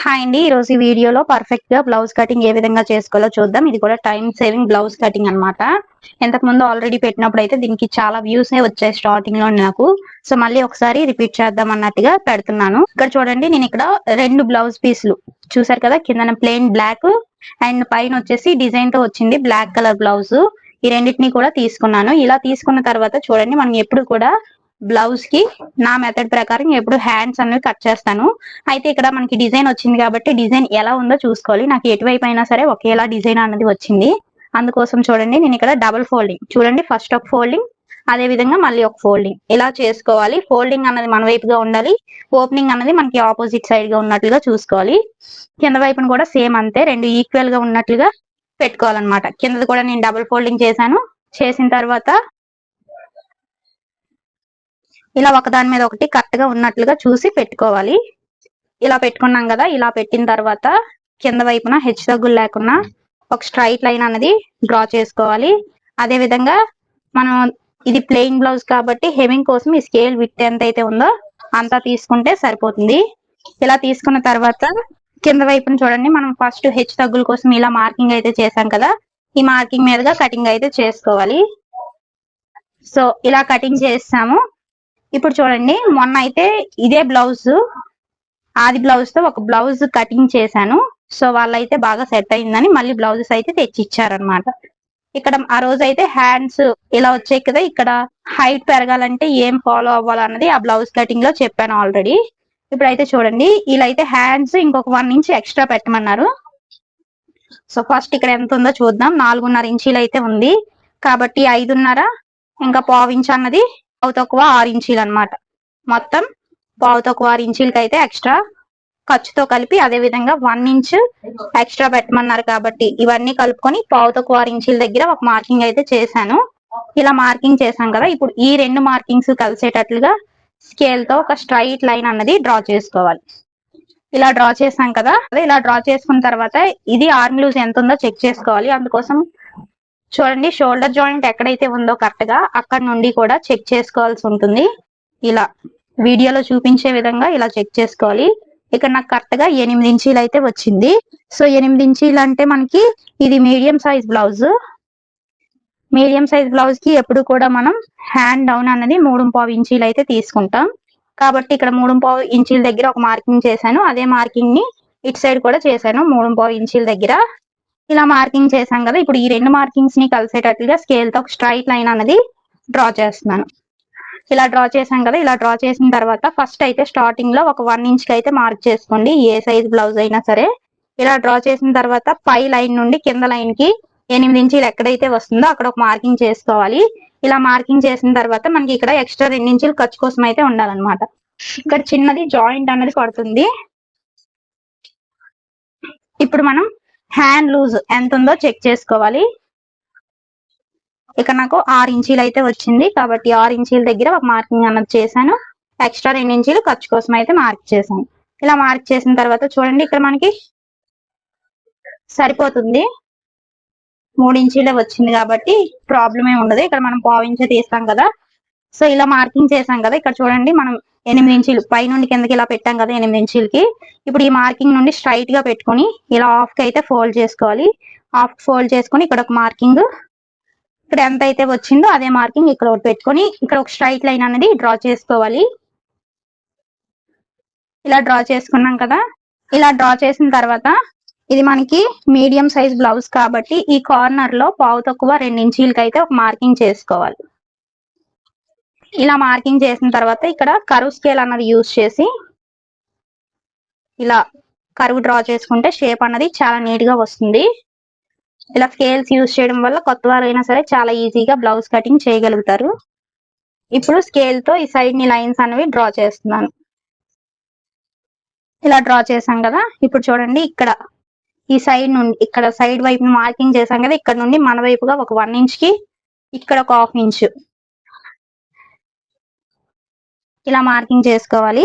Hi అండి ఈ రోజు ఈ వీడియోలో పర్ఫెక్ట్గా బ్లౌజ్ కటింగ్ ఏ విధంగా చేసుకోవాలో చూద్దాం. ఇది కూడా టైం సేవింగ్ బ్లౌజ్ కటింగ్ అన్నమాట. ఇంతకు ముందు ఆల్రెడీ పెట్టినప్పుడు అయితే దీనికి చాలా వ్యూస్ వచ్చాయి స్టార్టింగ్లో నాకు. సో మళ్ళీ ఒకసారి రిపీట్ చేద్దాం అన్నట్టుగా పెడుతున్నాను. ఇక్కడ చూడండి నేను ఇక్కడ రెండు బ్లౌజ్ పీసులు చూసారు కదా కింద ప్లెయిన్ బ్లాక్ అండ్ పైన వచ్చేసి డిజైన్తో వచ్చింది బ్లాక్ కలర్ బ్లౌజ్ ఈ రెండింటిని కూడా తీసుకున్నాను. ఇలా తీసుకున్న తర్వాత చూడండి మనం ఎప్పుడు కూడా బ్లౌజ్కి నా మెథడ్ ప్రకారం ఎప్పుడు హ్యాండ్స్ అనేవి కట్ చేస్తాను. అయితే ఇక్కడ మనకి డిజైన్ వచ్చింది కాబట్టి డిజైన్ ఎలా ఉందో చూసుకోవాలి. నాకు ఎటువైపు అయినా సరే ఒకేలా డిజైన్ అన్నది వచ్చింది. అందుకోసం చూడండి నేను ఇక్కడ డబుల్ ఫోల్డింగ్ చూడండి ఫస్ట్ ఒక ఫోల్డింగ్ అదే విధంగా మళ్ళీ ఒక ఫోల్డింగ్ ఇలా చేసుకోవాలి. ఫోల్డింగ్ అన్నది మన వైపుగా ఉండాలి. ఓపెనింగ్ అన్నది మనకి ఆపోజిట్ సైడ్గా ఉన్నట్లుగా చూసుకోవాలి. కింద వైపున కూడా సేమ్ అంతే. రెండు ఈక్వల్గా ఉన్నట్లుగా పెట్టుకోవాలన్నమాట. కిందది కూడా నేను డబుల్ ఫోల్డింగ్ చేశాను. చేసిన తర్వాత ఇలా ఒకదాని మీద ఒకటి కరెక్ట్గా ఉన్నట్లుగా చూసి పెట్టుకోవాలి. ఇలా పెట్టుకున్నాం కదా ఇలా పెట్టిన తర్వాత కింద వైపున హెచ్చు తగ్గులు లేకుండా ఒక స్ట్రైట్ లైన్ అనేది డ్రా చేసుకోవాలి. అదే విధంగా మనం ఇది ప్లెయిన్ బ్లౌజ్ కాబట్టి హెమింగ్ కోసం ఈ స్కేల్ విత్ ఎంత అయితే ఉందో అంతా తీసుకుంటే సరిపోతుంది. ఇలా తీసుకున్న తర్వాత కింద వైపున చూడండి మనం ఫస్ట్ హెచ్చు తగ్గుల కోసం ఇలా మార్కింగ్ అయితే చేసాం కదా ఈ మార్కింగ్ మీదుగా కటింగ్ అయితే చేసుకోవాలి. సో ఇలా కటింగ్ చేస్తాము ఇప్పుడు చూడండి మొన్న అయితే ఇదే బ్లౌజ్ ఆది బ్లౌజ్తో ఒక బ్లౌజ్ కటింగ్ చేశాను. సో వాళ్ళైతే బాగా సెట్ అయిందని మళ్ళీ బ్లౌజెస్ అయితే తెచ్చిచ్చారనమాట ఇక్కడ ఆ రోజు అయితే హ్యాండ్స్ ఇలా వచ్చాయి కదా ఇక్కడ హైట్ పెరగాలంటే ఏం ఫాలో అవ్వాలన్నది ఆ బ్లౌజ్ కటింగ్లో చెప్పాను ఆల్రెడీ ఇప్పుడైతే చూడండి ఇలా అయితే హ్యాండ్స్ ఇంకొక వన్ ఇంచ్ ఎక్స్ట్రా పెట్టమన్నారు. సో ఫస్ట్ ఇక్కడ ఎంత ఉందో చూద్దాం. నాలుగున్నర ఇంచీలు అయితే ఉంది. కాబట్టి ఐదున్నర ఇంకా పావు ఇంచ్ అన్నది పావు తక్కువ ఆరు ఇంచీలు అనమాట మొత్తం పావు తక్కువ ఆరు ఇంచీలకి అయితే ఎక్స్ట్రా ఖర్చుతో కలిపి అదే విధంగా వన్ ఇంచ్ ఎక్స్ట్రా పెట్టమన్నారు కాబట్టి ఇవన్నీ కలుపుకొని పావు తక్కువ ఆరు ఇంచీల దగ్గర ఒక మార్కింగ్ అయితే చేశాను. ఇలా మార్కింగ్ చేశాం కదా ఇప్పుడు ఈ రెండు మార్కింగ్స్ కలిసేటట్లుగా స్కేల్తో ఒక స్ట్రైట్ లైన్ అన్నది డ్రా చేసుకోవాలి. ఇలా డ్రా చేసాం కదా అదే ఇలా డ్రా చేసుకున్న తర్వాత ఇది ఆర్మ్ లూజ్ ఎంత ఉందో చెక్ చేసుకోవాలి. అందుకోసం చూడండి షోల్డర్ జాయింట్ ఎక్కడైతే ఉందో కరెక్ట్గా అక్కడ నుండి కూడా చెక్ చేసుకోవాల్సి ఉంటుంది. ఇలా వీడియోలో చూపించే విధంగా ఇలా చెక్ చేసుకోవాలి. ఇక్కడ నాకు కరెక్ట్గా ఎనిమిది ఇంచీలు అయితే వచ్చింది. సో ఎనిమిది ఇంచీలు అంటే మనకి ఇది medium size blouse medium size బ్లౌజ్కి ఎప్పుడు కూడా మనం హ్యాండ్ డౌన్ అనేది మూడు పావు ఇంచీలు అయితే తీసుకుంటాం. కాబట్టి ఇక్కడ మూడు పావు ఇంచీల దగ్గర ఒక మార్కింగ్ చేశాను. అదే మార్కింగ్ని ఇటు సైడ్ కూడా చేశాను. మూడు పావు ఇంచీల దగ్గర. ఇలా మార్కింగ్ చేశాం కదా ఇప్పుడు ఈ రెండు మార్కింగ్స్ని కలిసేటట్లుగా స్కేల్తో ఒక స్ట్రైట్ లైన్ అనేది డ్రా చేస్తున్నాను. ఇలా డ్రా చేశాం కదా ఇలా డ్రా చేసిన తర్వాత ఫస్ట్ అయితే స్టార్టింగ్లో ఒక వన్ ఇంచ్కి అయితే మార్క్ చేసుకోండి ఏ సైజ్ బ్లౌజ్ అయినా సరే. ఇలా డ్రా చేసిన తర్వాత పై లైన్ నుండి కింద లైన్కి ఎనిమిది ఇంచులు ఎక్కడైతే వస్తుందో అక్కడ ఒక మార్కింగ్ చేసుకోవాలి. ఇలా మార్కింగ్ చేసిన తర్వాత మనకి ఇక్కడ ఎక్స్ట్రా రెండు ఇంచులు ఖర్చు కోసం అయితే ఉండాలన్నమాట. ఇక్కడ చిన్నది జాయింట్ అనేది పడుతుంది. ఇప్పుడు మనం హ్యాండ్ లూజ్ ఎంత ఉందో చెక్ చేసుకోవాలి. ఇక్కడ నాకు ఆరు ఇంచీలు అయితే వచ్చింది కాబట్టి ఆరు ఇంచీల దగ్గర ఒక మార్కింగ్ అన్నది చేశాను. ఎక్స్ట్రా రెండు ఇంచీలు ఖర్చు కోసం అయితే మార్క్ చేశాను. ఇలా మార్క్ చేసిన తర్వాత చూడండి ఇక్కడ మనకి సరిపోతుంది. మూడు ఇంచీలే వచ్చింది కాబట్టి ప్రాబ్లం ఏమి ఉండదు. ఇక్కడ మనం పావు ఇంచే తీస్తాం కదా. సో ఇలా మార్కింగ్ చేసాం కదా. ఇక్కడ చూడండి మనం ఎనిమిది ఇంచీలు పై నుండి కిందకి ఇలా పెట్టాం కదా ఎనిమిది ఇంచీలకి. ఇప్పుడు ఈ మార్కింగ్ నుండి స్ట్రైట్గా పెట్టుకొని ఇలా హాఫ్కి అయితే ఫోల్డ్ చేసుకోవాలి. హాఫ్ ఫోల్డ్ చేసుకొని ఇక్కడ ఒక మార్కింగ్ ఇక్కడ ఎంత అయితే వచ్చిందో అదే మార్కింగ్ ఇక్కడ ఒకటి పెట్టుకొని ఇక్కడ ఒక స్ట్రైట్ లైన్ అనేది డ్రా చేసుకోవాలి. ఇలా డ్రా చేసుకున్నాం కదా. ఇలా డ్రా చేసిన తర్వాత ఇది మనకి మీడియం సైజ్ బ్లౌజ్ కాబట్టి ఈ కార్నర్లో పావు తక్కువ రెండు ఇంచీలకి అయితే ఒక మార్కింగ్ చేసుకోవాలి. ఇలా మార్కింగ్ చేసిన తర్వాత ఇక్కడ కరువు స్కేల్ అన్నది యూజ్ చేసి ఇలా కరువు డ్రా చేసుకుంటే షేప్ అన్నది చాలా నీట్గా వస్తుంది. ఇలా స్కేల్స్ యూజ్ చేయడం వల్ల కొత్త వారైనా సరే చాలా ఈజీగా బ్లౌజ్ కటింగ్ చేయగలుగుతారు. ఇప్పుడు స్కేల్తో ఈ సైడ్ని లైన్స్ అనేవి డ్రా చేస్తున్నాను. ఇలా డ్రా చేసాం కదా ఇప్పుడు చూడండి ఇక్కడ. ఈ సైడ్ నుండి ఇక్కడ సైడ్ వైపు మార్కింగ్ చేసాం కదా ఇక్కడ నుండి మన వైపుగా ఒక వన్ ఇంచ్కి ఇక్కడ ఒక హాఫ్ ఇంచ్ ఇలా మార్కింగ్ చేసుకోవాలి.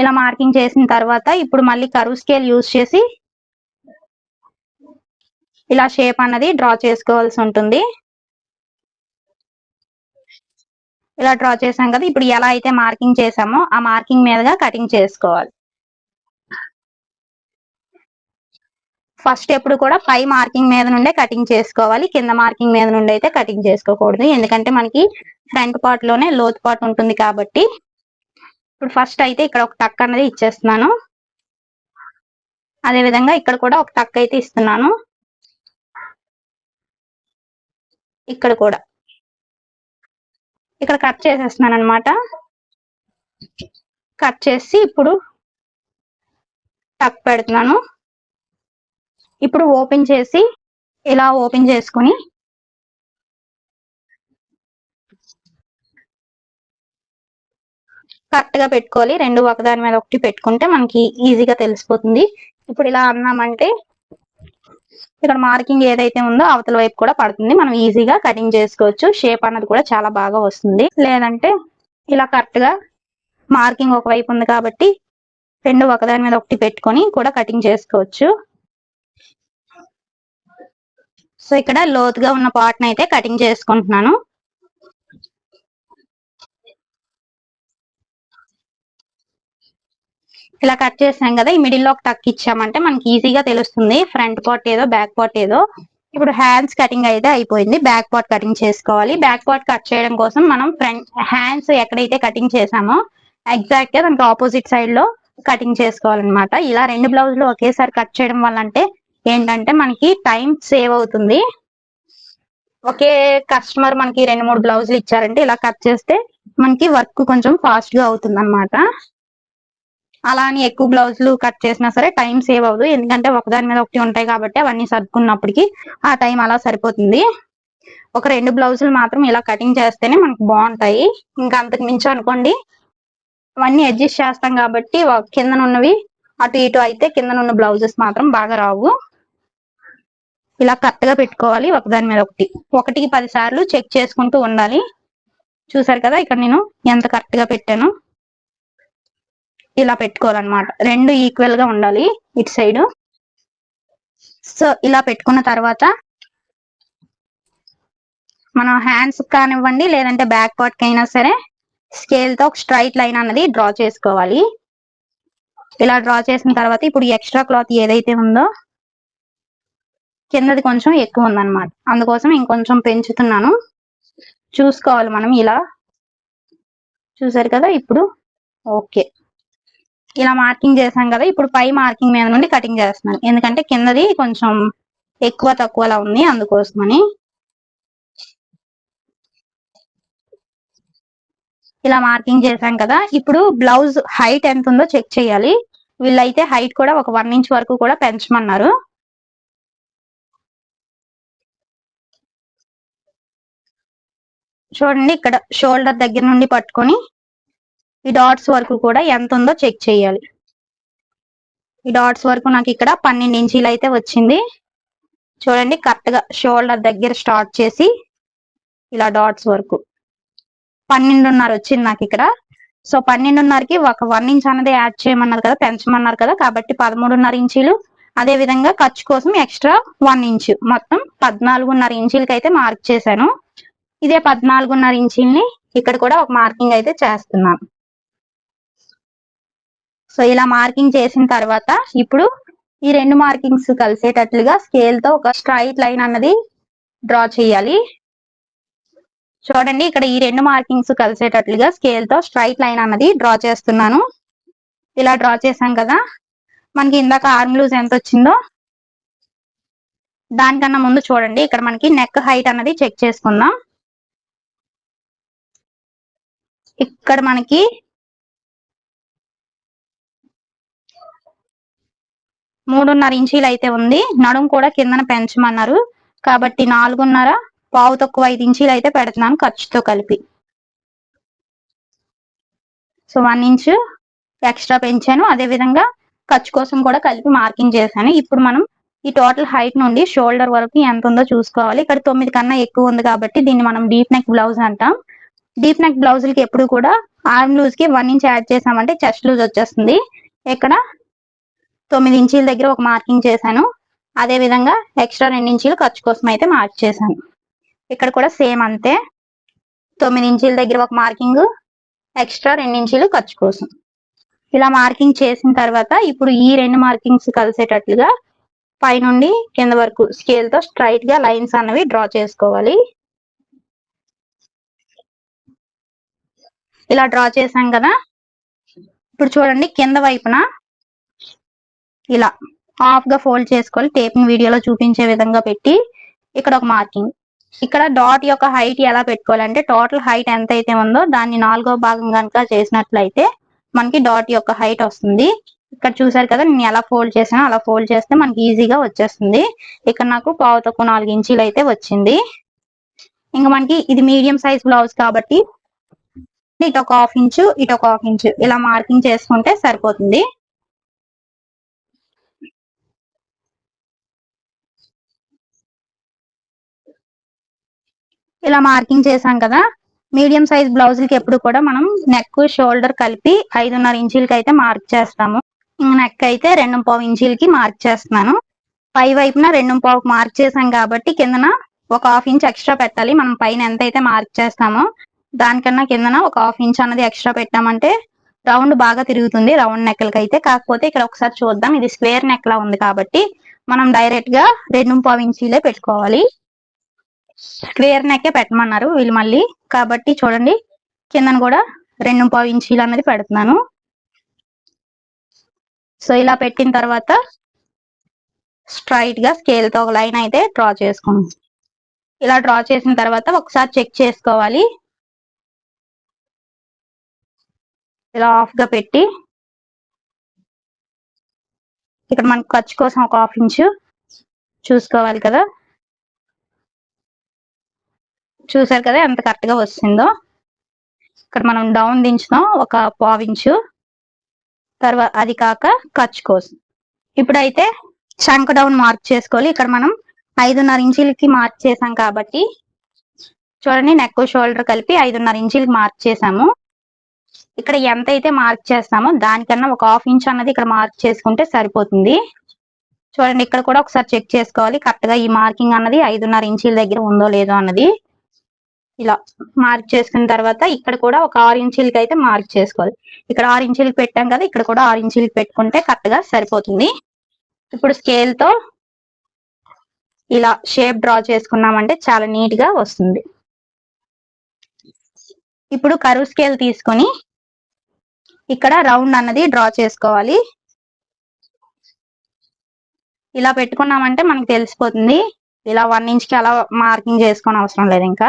ఇలా మార్కింగ్ చేసిన తర్వాత ఇప్పుడు మళ్ళీ కరువు స్కేల్ యూజ్ చేసి ఇలా షేప్ అన్నది డ్రా చేసుకోవాల్సి ఉంటుంది. ఇలా డ్రా చేసాం కదా ఇప్పుడు ఎలా అయితే మార్కింగ్ చేసామో ఆ మార్కింగ్ మీదగా కటింగ్ చేసుకోవాలి. ఫస్ట్ ఎప్పుడు కూడా పై మార్కింగ్ మీద నుండే కటింగ్ చేసుకోవాలి. కింద మార్కింగ్ మీద నుండి అయితే కటింగ్ చేసుకోకూడదు. ఎందుకంటే మనకి ఫ్రంట్ పార్ట్లోనే లోతు పార్ట్ ఉంటుంది కాబట్టి ఇప్పుడు ఫస్ట్ అయితే ఇక్కడ ఒక టక్ అనేది ఇచ్చేస్తున్నాను. అదే విధంగా ఇక్కడ కూడా ఒక టక్ అయితే ఇస్తున్నాను. ఇక్కడ కూడా. ఇక్కడ కట్ చేసేస్తున్నాను అనమాట కట్ చేసి ఇప్పుడు టక్ పెడుతున్నాను. ఇప్పుడు ఓపెన్ చేసి ఇలా ఓపెన్ చేసుకుని కరెక్ట్గా పెట్టుకోవాలి. రెండు ఒకదాని మీద ఒకటి పెట్టుకుంటే మనకి ఈజీగా తెలిసిపోతుంది. ఇప్పుడు ఇలా అన్నామంటే ఇక్కడ మార్కింగ్ ఏదైతే ఉందో అవతల వైపు కూడా పడుతుంది. మనం ఈజీగా కటింగ్ చేసుకోవచ్చు. షేప్ అన్నది కూడా చాలా బాగా వస్తుంది. లేదంటే ఇలా కరెక్ట్గా మార్కింగ్ ఒక వైపు ఉంది కాబట్టి రెండు ఒకదాని మీద ఒకటి పెట్టుకొని కూడా కటింగ్ చేసుకోవచ్చు. సో ఇక్కడ లోతుగా ఉన్న పార్ట్ అయితే కటింగ్ చేసుకుంటున్నాను. ఇలా కట్ చేసాం కదా ఈ మిడిల్లో ఒక టక్ ఇచ్చామంటే మనకి ఈజీగా తెలుస్తుంది. ఫ్రంట్ పార్ట్ ఏదో బ్యాక్ పార్ట్ ఏదో. ఇప్పుడు హ్యాండ్స్ కటింగ్ అయితే అయిపోయింది. బ్యాక్ పార్ట్ కటింగ్ చేసుకోవాలి. బ్యాక్ పార్ట్ కట్ చేయడం కోసం మనం ఫ్రంట్ హ్యాండ్స్ ఎక్కడైతే కటింగ్ చేసామో ఎగ్జాక్ట్గా దానికి ఆపోజిట్ సైడ్లో కటింగ్ చేసుకోవాలన్నమాట. ఇలా రెండు బ్లౌజులు ఒకేసారి కట్ చేయడం వల్ల అంటే ఏంటంటే మనకి టైం సేవ్ అవుతుంది. ఒకే కస్టమర్ మనకి రెండు మూడు బ్లౌజులు ఇచ్చారంటే ఇలా కట్ చేస్తే మనకి వర్క్ కొంచెం ఫాస్ట్గా అవుతుంది అనమాట అలా అని ఎక్కువ బ్లౌజులు కట్ చేసినా సరే టైం సేవ్ అవ్వదు. ఎందుకంటే ఒకదాని మీద ఒకటి ఉంటాయి కాబట్టి అవన్నీ సర్దుకున్నప్పటికి ఆ టైం అలా సరిపోతుంది. ఒక రెండు బ్లౌజులు మాత్రం ఇలా కటింగ్ చేస్తేనే మనకు బాగుంటాయి. ఇంకా అంతకు మించి అనుకోండి అవన్నీ అడ్జస్ట్ చేస్తాం కాబట్టి కిందనున్నవి అటు ఇటు అయితే కిందనున్న బ్లౌజెస్ మాత్రం బాగా రావు. ఇలా కరెక్ట్గా పెట్టుకోవాలి ఒకదాని మీద ఒకటి. ఒకటికి పది సార్లు చెక్ చేసుకుంటూ ఉండాలి. చూసారు కదా ఇక్కడ నేను ఎంత కరెక్ట్గా పెట్టాను. ఇలా పెట్టుకోవాలన్నమాట. రెండు ఈక్వల్గా ఉండాలి ఇటు సైడ్ సో ఇలా పెట్టుకున్న తర్వాత మనం హ్యాండ్స్ కానివ్వండి లేదంటే బ్యాక్ పార్ట్ కైనా సరే స్కేల్తో ఒక స్ట్రైట్ లైన్ అన్నది డ్రా చేసుకోవాలి. ఇలా డ్రా చేసిన తర్వాత ఇప్పుడు ఎక్స్ట్రా క్లాత్ ఏదైతే ఉందో కిందది కొంచెం ఎక్కువ ఉందన్నమాట. అందుకోసం ఇంకొంచెం పెంచుతున్నాను. చూసుకోవాలి మనం ఇలా. చూసారు కదా? ఇప్పుడు ఓకే ఇలా మార్కింగ్ చేసాం కదా ఇప్పుడు పై మార్కింగ్ మీద నుండి కటింగ్ చేస్తున్నాను. ఎందుకంటే కిందది కొంచెం ఎక్కువ తక్కువలా ఉంది అందుకోసమని. ఇలా మార్కింగ్ చేసాం కదా ఇప్పుడు బ్లౌజ్ హైట్ ఎంత ఉందో చెక్ చేయాలి. వీళ్ళైతే హైట్ కూడా ఒక వన్ ఇంచ్ వరకు కూడా పెంచమన్నారు. చూడండి ఇక్కడ షోల్డర్ దగ్గర నుండి పట్టుకొని ఈ డాట్స్ వరకు కూడా ఎంత ఉందో చెక్ చేయాలి. ఈ డాట్స్ వరకు నాకు ఇక్కడ పన్నెండు ఇంచీలు అయితే వచ్చింది. చూడండి కరెక్ట్గా షోల్డర్ దగ్గర స్టార్ట్ చేసి ఇలా డాట్స్ వరకు. పన్నెండున్నర వచ్చింది నాకు ఇక్కడ. సో పన్నెండున్నరకి ఒక వన్ ఇంచ్ అన్నది యాడ్ చేయమన్నారు కదా పెంచమన్నారు కదా కాబట్టి పదమూడున్నర ఇంచీలు. అదే విధంగా ఖర్చు కోసం ఎక్స్ట్రా వన్ ఇంచ్. మొత్తం పద్నాలుగున్నర ఇంచీలకి అయితే మార్క్ చేశాను. ఇదే పద్నాలుగున్నర ఇంచీల్ని ఇక్కడ కూడా ఒక మార్కింగ్ అయితే చేస్తున్నాను. సో ఇలా మార్కింగ్ చేసిన తర్వాత ఇప్పుడు ఈ రెండు మార్కింగ్స్ కలిసేటట్లుగా స్కేల్తో ఒక స్ట్రైట్ లైన్ అన్నది డ్రా చేయాలి. చూడండి ఇక్కడ ఈ రెండు మార్కింగ్స్ కలిసేటట్లుగా స్కేల్తో స్ట్రైట్ లైన్ అన్నది డ్రా చేస్తున్నాను. ఇలా డ్రా చేసాం కదా. మనకి ఇందాక ఆర్మ్ లూజ్ ఎంత వచ్చిందో దానికన్నా ముందు చూడండి ఇక్కడ మనకి నెక్ హైట్ అన్నది చెక్ చేసుకుందాం. ఇక్కడ మనకి మూడున్నర ఇంచీలు అయితే ఉంది. నడుము కూడా కిందన పెంచమన్నారు. కాబట్టి నాలుగున్నర పావు తక్కువ ఐదు ఇంచీలు అయితే పెడుతున్నాను ఖర్చుతో కలిపి. సో వన్ ఇంచ్ ఎక్స్ట్రా పెంచాను. అదే విధంగా ఖర్చు కోసం కూడా కలిపి మార్కింగ్ చేశాను. ఇప్పుడు మనం ఈ టోటల్ హైట్ నుండి షోల్డర్ వరకు ఎంత ఉందో చూసుకోవాలి. ఇక్కడ తొమ్మిది కన్నా ఎక్కువ ఉంది కాబట్టి దీన్ని మనం డీప్ నెక్ బ్లౌజ్ అంటాం. డీప్ నెక్ బ్లౌజులకి ఎప్పుడు కూడా ఆర్మ్ లూజ్కి వన్ ఇంచ్ యాడ్ చేసామంటే చెస్ట్ లూజ్ వచ్చేస్తుంది. ఇక్కడ తొమ్మిది ఇంచీల దగ్గర ఒక మార్కింగ్ చేశాను. అదే విధంగా ఎక్స్ట్రా రెండు ఇంచీలు ఖర్చు కోసం అయితే మార్క్ చేశాను. ఇక్కడ కూడా సేమ్ అంతే. తొమ్మిది ఇంచీల దగ్గర ఒక మార్కింగ్ ఎక్స్ట్రా రెండు ఇంచీలు ఖర్చు కోసం. ఇలా మార్కింగ్ చేసిన తర్వాత ఇప్పుడు ఈ రెండు మార్కింగ్స్ కలిసేటట్లుగా పైనుండి కింద వరకు స్కేల్తో స్ట్రైట్గా లైన్స్ అన్నవి డ్రా చేసుకోవాలి. ఇలా డ్రా చేసాం కదా. ఇప్పుడు చూడండి కింద వైపున ఇలా హాఫ్గా ఫోల్డ్ చేసుకోవాలి టేప్ వీడియోలో చూపించే విధంగా పెట్టి ఇక్కడ ఒక మార్కింగ్ ఇక్కడ డాట్ యొక్క హైట్ ఎలా పెట్టుకోవాలంటే టోటల్ హైట్ ఎంత అయితే ఉందో దాన్ని నాలుగో భాగం కనుక చేసినట్లయితే మనకి డాట్ యొక్క హైట్ వస్తుంది. ఇక్కడ చూసారు కదా నేను ఎలా ఫోల్డ్ చేసానో అలా ఫోల్డ్ చేస్తే మనకి ఈజీగా వచ్చేస్తుంది. ఇక్కడ నాకు పావు తక్కువ నాలుగు ఇంచీలు అయితే వచ్చింది. ఇంకా మనకి ఇది మీడియం సైజ్ బ్లౌజ్ కాబట్టి ఇటు ఒక హాఫ్ ఇంచు ఇటు ఒక హాఫ్ ఇంచు ఇలా మార్కింగ్ చేసుకుంటే సరిపోతుంది. ఇలా మార్కింగ్ చేసాం కదా. మీడియం సైజ్ బ్లౌజులకి ఎప్పుడు కూడా మనం నెక్ షోల్డర్ కలిపి ఐదున్నర ఇంచులకి అయితే మార్క్ చేస్తాము నెక్ అయితే రెండు పావు ఇంచులకి మార్క్ చేస్తున్నాను. పై వైపున రెండు పావు మార్క్ చేసాం కాబట్టి కిందన ఒక హాఫ్ ఇంచ్ ఎక్స్ట్రా పెట్టాలి. మనం పైన ఎంత అయితే మార్క్ చేస్తామో దానికన్నా కిందన ఒక హాఫ్ ఇంచ్ అన్నది ఎక్స్ట్రా పెట్టామంటే రౌండ్ బాగా తిరుగుతుంది. రౌండ్ నెక్లకి అయితే కాకపోతే ఇక్కడ ఒకసారి చూద్దాం. ఇది స్క్వేర్ నెక్ లా ఉంది కాబట్టి మనం డైరెక్ట్గా రెండు పావు ఇంచీలే పెట్టుకోవాలి. స్క్వేర్ నెక్కే పెట్టమన్నారు వీళ్ళు మళ్ళీ. కాబట్టి చూడండి కిందన కూడా రెండు పావు ఇంచీలు అనేది పెడుతున్నాను. సో ఇలా పెట్టిన తర్వాత స్ట్రైట్గా స్కేల్తో ఒక లైన్ అయితే డ్రా చేసుకుందాం. ఇలా డ్రా చేసిన తర్వాత ఒకసారి చెక్ చేసుకోవాలి. ఇలా ఆఫ్గా పెట్టి ఇక్కడ మనకు ఖర్చు కోసం ఒక హాఫ్ ఇంచు చూసుకోవాలి కదా. చూసారు కదా ఎంత కరెక్ట్గా వస్తుందో? ఇక్కడ మనం డౌన్ దించుదాం ఒక పావించు తర్వాత అది కాక ఖర్చు కోసం. ఇప్పుడైతే చంక డౌన్ మార్క్ చేసుకోవాలి. ఇక్కడ మనం ఐదున్నర ఇంచులకి మార్క్ చేసాం కాబట్టి చూడండి నెక్ షోల్డర్ కలిపి ఐదున్నర ఇంచులకి మార్క్ చేసాము. ఇక్కడ ఎంత అయితే మార్క్ చేస్తామో దానికన్నా ఒక హాఫ్ ఇంచ్ అన్నది ఇక్కడ మార్క్ చేసుకుంటే సరిపోతుంది. చూడండి ఇక్కడ కూడా ఒకసారి చెక్ చేసుకోవాలి. కరెక్ట్గా ఈ మార్కింగ్ అన్నది ఐదున్నర ఇంచుల దగ్గర ఉందో లేదో అన్నది. ఇలా మార్క్ చేసుకున్న తర్వాత ఇక్కడ కూడా ఒక ఆరు ఇంచీలకి అయితే మార్క్ చేసుకోవాలి. ఇక్కడ ఆరు ఇంచీలకి పెట్టాం కదా ఇక్కడ కూడా ఆరు ఇంచీలకి పెట్టుకుంటే కరెక్ట్గా సరిపోతుంది. ఇప్పుడు స్కేల్తో ఇలా షేప్ డ్రా చేసుకున్నామంటే చాలా నీట్గా వస్తుంది. ఇప్పుడు కరువు స్కేల్ తీసుకొని ఇక్కడ రౌండ్ అన్నది డ్రా చేసుకోవాలి. ఇలా పెట్టుకున్నామంటే మనకు తెలిసిపోతుంది. ఇలా వన్ ఇంచ్కి అలా మార్కింగ్ చేసుకోని అవసరం లేదు ఇంకా.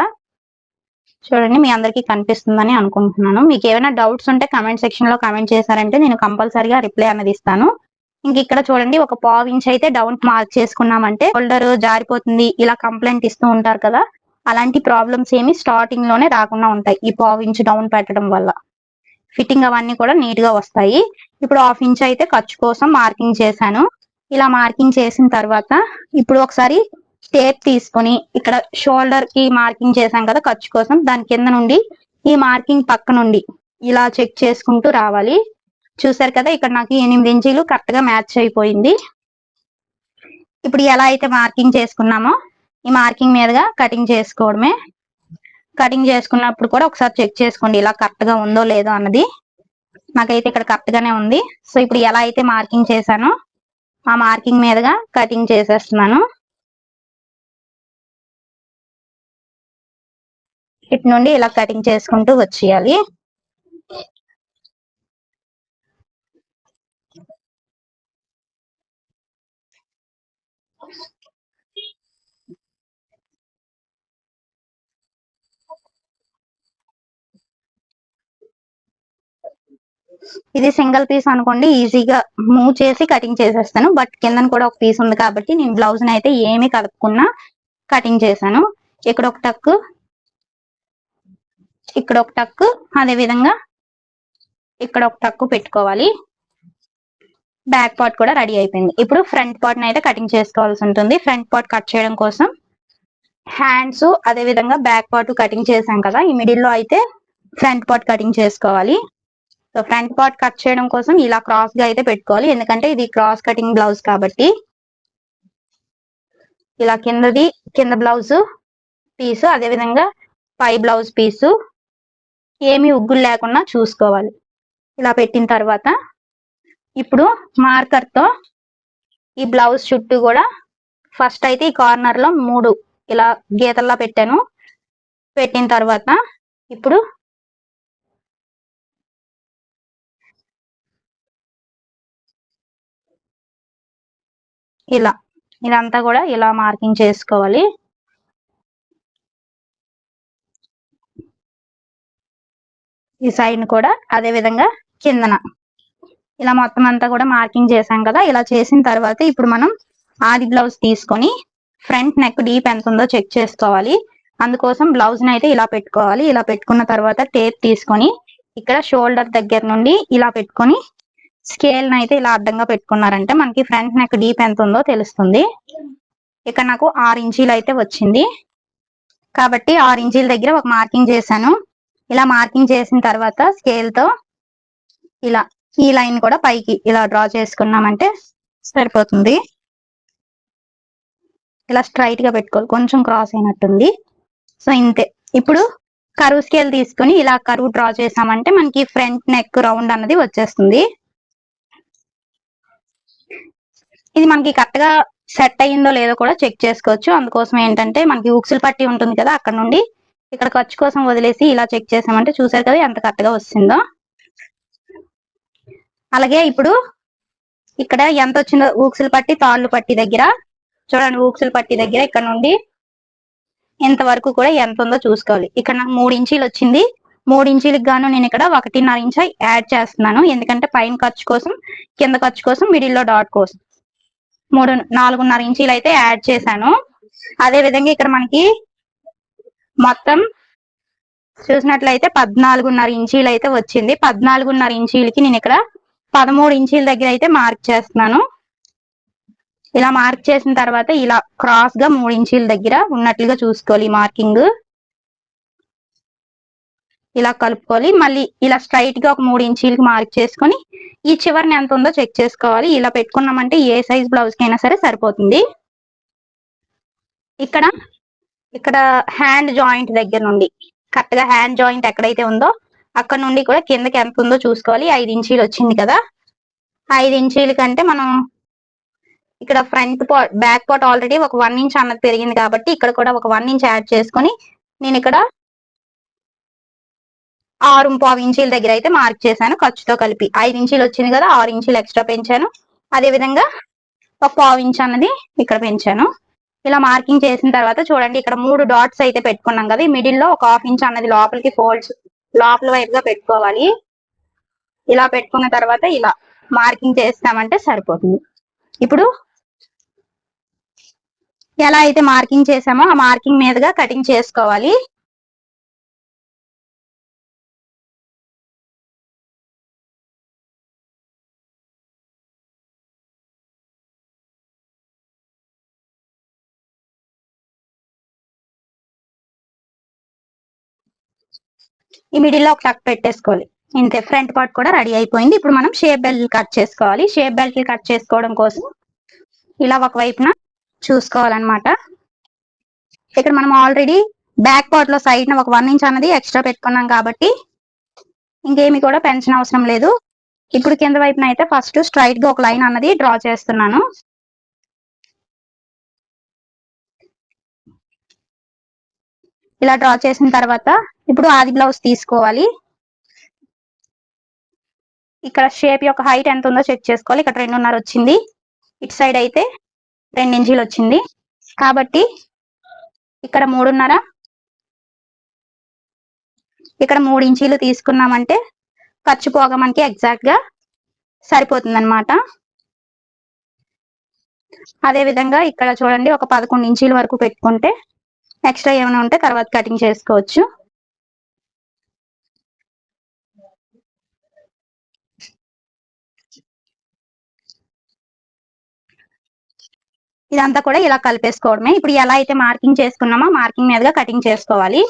చూడండి మీ అందరికీ కనిపిస్తుందని అనుకుంటున్నాను. మీకు ఏమైనా డౌట్స్ ఉంటే కమెంట్ సెక్షన్లో కమెంట్ చేశారంటే నేను కంపల్సరీగా రిప్లై అనేది ఇస్తాను. ఇంక ఇక్కడ చూడండి ఒక పావు ఇంచ్ అయితే డౌన్ మార్క్ చేసుకున్నామంటే హోల్డర్ జారిపోతుంది ఇలా కంప్లైంట్ ఇస్తూ ఉంటారు కదా. అలాంటి ప్రాబ్లమ్స్ ఏమి స్టార్టింగ్లోనే రాకుండా ఉంటాయి ఈ పావు ఇంచ్ డౌన్ పెట్టడం వల్ల. ఫిట్టింగ్ అవన్నీ కూడా నీట్గా వస్తాయి. ఇప్పుడు హాఫ్ ఇంచ్ అయితే ఖర్చు కోసం మార్కింగ్ చేశాను. ఇలా మార్కింగ్ చేసిన తర్వాత ఇప్పుడు ఒకసారి టేప్ తీసుకొని ఇక్కడ షోల్డర్కి మార్కింగ్ చేసాం కదా ఖర్చు కోసం. దాని కింద నుండి ఈ మార్కింగ్ పక్క నుండి ఇలా చెక్ చేసుకుంటూ రావాలి. చూసారు కదా ఇక్కడ నాకు ఎనిమిది ఇంచీలు కరెక్ట్గా మ్యాచ్ అయిపోయింది. ఇప్పుడు ఎలా అయితే మార్కింగ్ చేసుకున్నామో ఈ మార్కింగ్ మీదుగా కటింగ్ చేసుకోవడమే. కటింగ్ చేసుకున్నప్పుడు కూడా ఒకసారి చెక్ చేసుకోండి ఇలా కరెక్ట్గా ఉందో లేదో అన్నది. నాకైతే ఇక్కడ కరెక్ట్ గానే ఉంది. సో ఇప్పుడు ఎలా అయితే మార్కింగ్ చేశానో ఆ మార్కింగ్ మీదుగా కటింగ్ చేసేస్తున్నాను. ఇటు నుండి ఇలా కటింగ్ చేసుకుంటూ వచ్చేయాలి. ఇది సింగిల్ పీస్ అనుకోండి ఈజీగా మూవ్ చేసి కటింగ్ చేసేస్తాను. బట్ కిందన కూడా ఒక పీస్ ఉంది కాబట్టి నేను బ్లౌజ్ అయితే ఏమి కలుపుకున్నా కటింగ్ చేశాను. ఇక్కడ ఒక టక్ ఇక్కడ ఒక టక్ అదే విధంగా ఇక్కడ ఒక టక్కు పెట్టుకోవాలి. బ్యాక్ పార్ట్ కూడా రెడీ అయిపోయింది. ఇప్పుడు ఫ్రంట్ పార్ట్ అయితే కటింగ్ చేసుకోవాల్సి ఉంటుంది. ఫ్రంట్ పార్ట్ కట్ చేయడం కోసం హ్యాండ్స్ అదే విధంగా బ్యాక్ పార్ట్ కటింగ్ చేసాం కదా ఈ మిడిల్లో అయితే ఫ్రంట్ పార్ట్ కటింగ్ చేసుకోవాలి. సో ఫ్రంట్ పార్ట్ కట్ చేయడం కోసం ఇలా క్రాస్గా అయితే పెట్టుకోవాలి. ఎందుకంటే ఇది క్రాస్ కటింగ్ బ్లౌజ్ కాబట్టి ఇలా కిందది కింద బ్లౌజ్ పీసు అదే విధంగా పై బ్లౌజ్ పీసు ఏమి ఉగ్గులు లేకుండా చూసుకోవాలి. ఇలా పెట్టిన తర్వాత ఇప్పుడు మార్కర్తో ఈ బ్లౌజ్ చుట్టూ కూడా ఫస్ట్ అయితే ఈ కార్నర్లో మూడు ఇలా గీతల్లా పెట్టాను. పెట్టిన తర్వాత ఇప్పుడు ఇలా ఇదంతా కూడా ఇలా మార్కింగ్ చేసుకోవాలి. ఈ సైడ్ కూడా అదే విధంగా కిందన. ఇలా మొత్తం అంతా కూడా మార్కింగ్ చేసాం కదా ఇలా చేసిన తర్వాత ఇప్పుడు మనం ఆది బ్లౌజ్ తీసుకొని ఫ్రంట్ నెక్ డీప్ ఎంత ఉందో చెక్ చేసుకోవాలి. అందుకోసం బ్లౌజ్ని అయితే ఇలా పెట్టుకోవాలి. ఇలా పెట్టుకున్న తర్వాత టేప్ తీసుకొని ఇక్కడ షోల్డర్ దగ్గర నుండి ఇలా పెట్టుకొని స్కేల్ అయితే ఇలా అడ్డంగా పెట్టుకున్నారంటే మనకి ఫ్రంట్ నెక్ డీప్ ఎంత ఉందో తెలుస్తుంది. ఇక్కడ నాకు ఆరు ఇంచీలు అయితే వచ్చింది. కాబట్టి ఆరు ఇంచీల దగ్గర ఒక మార్కింగ్ చేశాను. ఇలా మార్కింగ్ చేసిన తర్వాత స్కేల్తో ఇలా ఈ లైన్ కూడా పైకి ఇలా డ్రా చేసుకున్నామంటే సరిపోతుంది. ఇలా స్ట్రైట్గా పెట్టుకోవాలి. కొంచెం క్రాస్ అయినట్టుంది. సో ఇంతే. ఇప్పుడు కరువు స్కేల్ తీసుకొని ఇలా కరువు డ్రా చేసామంటే మనకి ఫ్రంట్ నెక్ రౌండ్ అన్నది వచ్చేస్తుంది. ఇది మనకి కరెక్ట్గా సెట్ అయ్యిందో లేదో కూడా చెక్ చేసుకోవచ్చు. అందుకోసం ఏంటంటే మనకి ఉక్సులు పట్టి ఉంటుంది కదా అక్కడ నుండి ఇక్కడ ఖర్చు కోసం వదిలేసి ఇలా చెక్ చేసామంటే చూసారు కదా ఎంత కరెక్ట్గా వస్తుందో. అలాగే ఇప్పుడు ఇక్కడ ఎంత వచ్చిందో ఊక్సులు పట్టి తాళ్ళు పట్టి దగ్గర చూడండి ఊక్సులు పట్టి దగ్గర ఇక్కడ నుండి ఎంత వరకు కూడా ఎంత ఉందో చూసుకోవాలి. ఇక్కడ నాకు మూడు ఇంచీలు వచ్చింది. మూడు ఇంచీలకు గాను నేను ఇక్కడ ఒకటిన్నర ఇంచ యాడ్ చేస్తున్నాను. ఎందుకంటే పైన ఖర్చు కోసం కింద ఖర్చు కోసం మిడిల్లో డాట్ కోసం. మూడు నాలుగున్నర ఇంచీలు అయితే యాడ్ చేశాను. అదే విధంగా ఇక్కడ మనకి మొత్తం చూసినట్లయితే పద్నాలుగున్నర ఇంచీలు అయితే వచ్చింది. పద్నాలుగున్నర ఇంచీలకి నేను ఇక్కడ పదమూడు ఇంచీల దగ్గర అయితే మార్క్ చేస్తున్నాను. ఇలా మార్క్ చేసిన తర్వాత ఇలా క్రాస్గా మూడు ఇంచీల దగ్గర ఉన్నట్లుగా చూసుకోవాలి మార్కింగ్. ఇలా కలుపుకోవాలి. మళ్ళీ ఇలా స్ట్రైట్గా ఒక మూడు ఇంచీలకి మార్క్ చేసుకొని ఈ చివరిని ఎంత ఉందో చెక్ చేసుకోవాలి. ఇలా పెట్టుకున్నామంటే ఏ సైజ్ బ్లౌజ్ కైనా అయినా సరే సరిపోతుంది. ఇక్కడ ఇక్కడ హ్యాండ్ జాయింట్ దగ్గర నుండి కరెక్ట్గా హ్యాండ్ జాయింట్ ఎక్కడైతే ఉందో అక్కడ నుండి కూడా కిందకి ఎంత ఉందో చూసుకోవాలి. ఐదు ఇంచీలు వచ్చింది కదా. ఐదు ఇంచీల కంటే మనం ఇక్కడ front part back part already ఒక వన్ ఇంచ్ అన్నది పెరిగింది కాబట్టి ఇక్కడ కూడా ఒక వన్ ఇంచ్ యాడ్ చేసుకొని నేను ఇక్కడ ఆరు పావు ఇంచీల దగ్గర అయితే మార్క్ చేశాను ఖర్చుతో కలిపి. ఐదు ఇంచీలు వచ్చింది కదా ఆరు ఇంచీలు ఎక్స్ట్రా పెంచాను. అదే విధంగా ఒక పావు ఇంచ్ అన్నది ఇక్కడ పెంచాను. ఇలా మార్కింగ్ చేసిన తర్వాత చూడండి ఇక్కడ మూడు డాట్స్ అయితే పెట్టుకున్నాం కదా ఈ మిడిల్లో ఒక హాఫ్ ఇంచ్ అన్నది లోపలికి ఫోల్డ్స్ లోపల వైపుగా పెట్టుకోవాలి. ఇలా పెట్టుకున్న తర్వాత ఇలా మార్కింగ్ చేస్తామంటే సరిపోతుంది. ఇప్పుడు ఎలా అయితే మార్కింగ్ చేసామో ఆ మార్కింగ్ మీదుగా కటింగ్ చేసుకోవాలి. ఈ మిడిల్లో ఒక టక్ పెట్టేసుకోవాలి. ఇంతే ఫ్రంట్ పార్ట్ కూడా రెడీ అయిపోయింది. ఇప్పుడు మనం షేప్ బెల్ట్ కట్ చేసుకోవాలి. షేప్ బెల్ట్ కట్ చేసుకోవడం కోసం ఇలా ఒక వైపున చూసుకోవాలన్నమాట. ఇక్కడ మనం ఆల్రెడీ బ్యాక్ పార్ట్లో సైడ్ ఒక వన్ ఇంచ్ అన్నది ఎక్స్ట్రా పెట్టుకున్నాం కాబట్టి ఇంకేమి కూడా పెంచిన అవసరం లేదు. ఇప్పుడు కింద వైపున అయితే ఫస్ట్ స్ట్రైట్గా ఒక లైన్ అన్నది డ్రా చేస్తున్నాను. ఇలా డ్రా చేసిన తర్వాత ఇప్పుడు ఆది బ్లౌజ్ తీసుకోవాలి. ఇక్కడ షేప్ యొక్క హైట్ ఎంత ఉందో చెక్ చేసుకోవాలి. ఇక్కడ రెండున్నర వచ్చింది. ఇటు సైడ్ అయితే రెండు ఇంచీలు వచ్చింది. కాబట్టి ఇక్కడ మూడున్నర. ఇక్కడ మూడు ఇంచీలు తీసుకున్నామంటే ఖర్చు పోగా మనకి ఎగ్జాక్ట్గా సరిపోతుంది అనమాట అదే విధంగా ఇక్కడ చూడండి ఒక పదకొండు ఇంచీల వరకు పెట్టుకుంటే ఎక్స్ట్రా ఏమైనా ఉంటే తర్వాత కటింగ్ చేసుకోవచ్చు. ఇదంతా కూడా ఇలా కలిపేసుకోవడమే. ఇప్పుడు ఎలా అయితే మార్కింగ్ చేసుకున్నామో మార్కింగ్ మీదుగా కటింగ్ చేసుకోవాలి.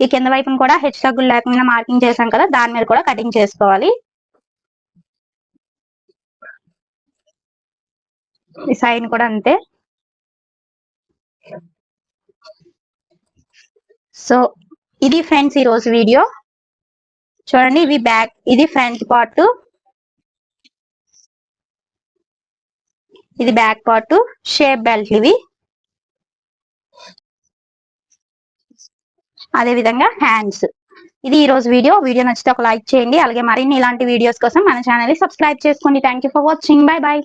ఈ కింద వైపును కూడా హెచ్ తగ్గులు లేకుండా మార్కింగ్ చేసాం కదా దాని మీద కూడా కటింగ్ చేసుకోవాలి. ఈ కూడా అంతే. సో ఇది ఫ్రెండ్స్ ఈ రోజు వీడియో. చూడండి ఇవి బ్యాక్ ఇది ఫ్రంట్ పార్ట్. ఇది బ్యాక్ పార్ట్ షేప్ బెల్ట్ ఇవి. అదే విధంగా హ్యాండ్స్. ఇది ఈ రోజు వీడియో. వీడియో నచ్చితే ఒక లైక్ చేయండి. అలాగే మరిన్ని ఇలాంటి వీడియోస్ కోసం మన ఛానల్ సబ్స్క్రైబ్ చేసుకోండి. Thank for watching. Bye bye.